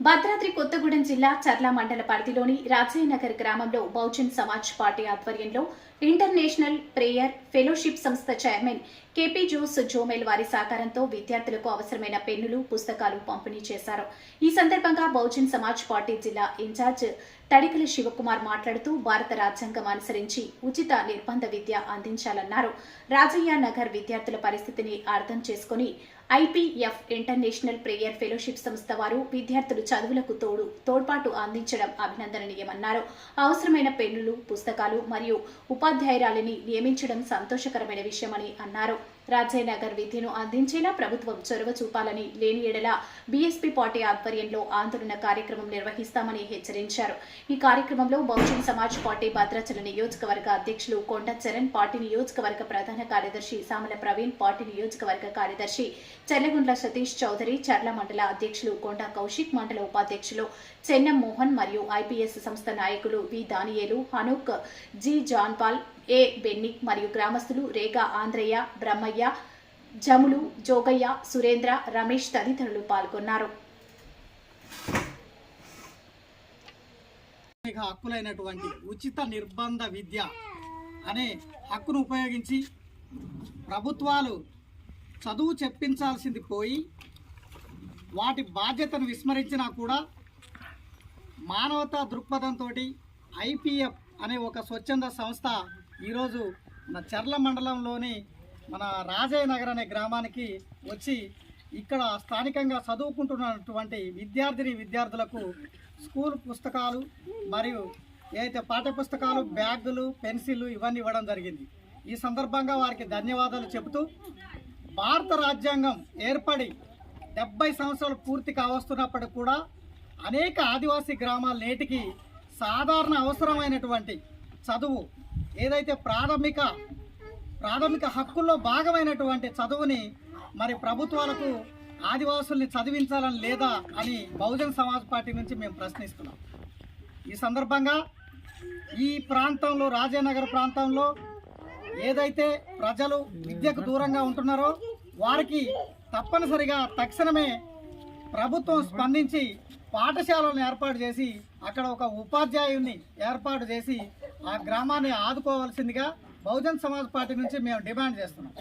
భద్రాద్రి కొత్తగూడెం జిల్లా చర్ల మండల పరిధిలోని రాజయ్యనగర్ గ్రామంలో బహుజన్ సమాజ్ పార్టీ ఆధ్వర్యంలో ఇంటర్నేషనల్ ప్రేయర్ ఫెలోషిప్ సంస్థ చైర్మన్ కేపీ జోస్ జోమెల్ వారి సహకారంతో విద్యార్థులకు అవసరమైన పెన్నులు పుస్తకాలు పంపిణీ చేశారు. ఈ సందర్భంగా బహుజన్ సమాజ్ పార్టీ జిల్లా ఇన్ఛార్జ్ తడికల శివకుమార్ మాట్లాడుతూ భారత రాజ్యాంగం అనుసరించి ఉచిత నిర్బంధ విద్య అందించాలన్నారు. రాజయ్య నగర్ విద్యార్థుల పరిస్థితిని అర్థం చేసుకుని ఐపీఎఫ్ ఇంటర్నేషనల్ ప్రేయర్ ఫెలోషిప్ సంస్థ వారు విద్యార్థులు చదువులకు తోడు తోడ్పాటు అందించడం అభినందనీయమన్నారు అవసరమైన పెన్నులు పుస్తకాలు మరియు ఉపాధ్యాయురాలిని నియమించడం సంతోషకరమైన విషయమని అన్నారు. రాజయనగర్ విద్యను అందించేలా ప్రభుత్వం చొరవ చూపాలని లేని ఎడల బీఎస్పీ పార్టీ ఆధ్వర్యంలో ఆందోళన కార్యక్రమం నిర్వహిస్తామని హెచ్చరించారు. ఈ కార్యక్రమంలో బహుజన్ సమాజ్ పార్టీ భద్రాచల నియోజకవర్గ అధ్యక్షులు కొండ చరణ్ పార్టీ నియోజకవర్గ ప్రధాన కార్యదర్శి సామల ప్రవీణ్ పార్టీ నియోజకవర్గ కార్యదర్శి చెల్లగుండ్ల సతీష్ చౌదరి చర్ల మండల అధ్యక్షులు కొండ కౌశిక్ మండల ఉపాధ్యక్షులు చెన్నం మోహన్ మరియు ఐపీఎస్ సంస్థ నాయకులు V Daniyelu Hanok G John Paul A Bennick మరియు గ్రామస్తులు రేగా ఆంధ్రయ్య బ్రహ్మయ్య జములు జోగయ్య సురేంద్ర రమేష్ తదితరులు పాల్గొన్నారు. హక్కులైనటువంటి ఉచిత నిర్బంధ విద్య అనే హక్కును ఉపయోగించి ప్రభుత్వాలు చదువు చెప్పించాల్సింది పోయి వాటి బాధ్యతను విస్మరించినా కూడా మానవతా దృక్పథంతో ఐపీఎఫ్ అనే ఒక స్వచ్ఛంద సంస్థ ఈరోజు మన చర్ల మండలంలోని మన రాజయ్య నగర్ అనే గ్రామానికి వచ్చి ఇక్కడ స్థానికంగా చదువుకుంటున్నటువంటి విద్యార్థిని విద్యార్థులకు స్కూల్ పుస్తకాలు మరియు ఏదైతే పాఠ్య పుస్తకాలు బ్యాగులు పెన్సిళ్ళు ఇవన్నీ ఇవ్వడం జరిగింది. ఈ సందర్భంగా వారికి ధన్యవాదాలు చెబుతూ భారత రాజ్యాంగం ఏర్పడి డెబ్బై సంవత్సరాలు పూర్తి కావస్తున్నప్పటికి కూడా అనేక ఆదివాసీ గ్రామాల నేటికి సాధారణ అవసరమైనటువంటి చదువు ఏదైతే ప్రాథమిక ప్రాథమిక హక్కుల్లో భాగమైనటువంటి చదువుని మరి ప్రభుత్వాలకు ఆదివాసుల్ని చదివించాలని లేదా అని బహుజన్ సమాజ్ పార్టీ నుంచి మేము ప్రశ్నిస్తున్నాం. ఈ సందర్భంగా ఈ ప్రాంతంలో రాజానగర్ ప్రాంతంలో ఏదైతే ప్రజలు విద్యకు దూరంగా ఉంటున్నారో వారికి తప్పనిసరిగా తక్షణమే ప్రభుత్వం స్పందించి పాఠశాలను ఏర్పాటు చేసి అక్కడ ఒక ఉపాధ్యాయుని ఏర్పాటు చేసి ఆ గ్రామాన్ని ఆదుకోవాల్సిందిగా బహుజన్ సమాజ్ పార్టీ నుంచి మేము డిమాండ్ చేస్తున్నాం.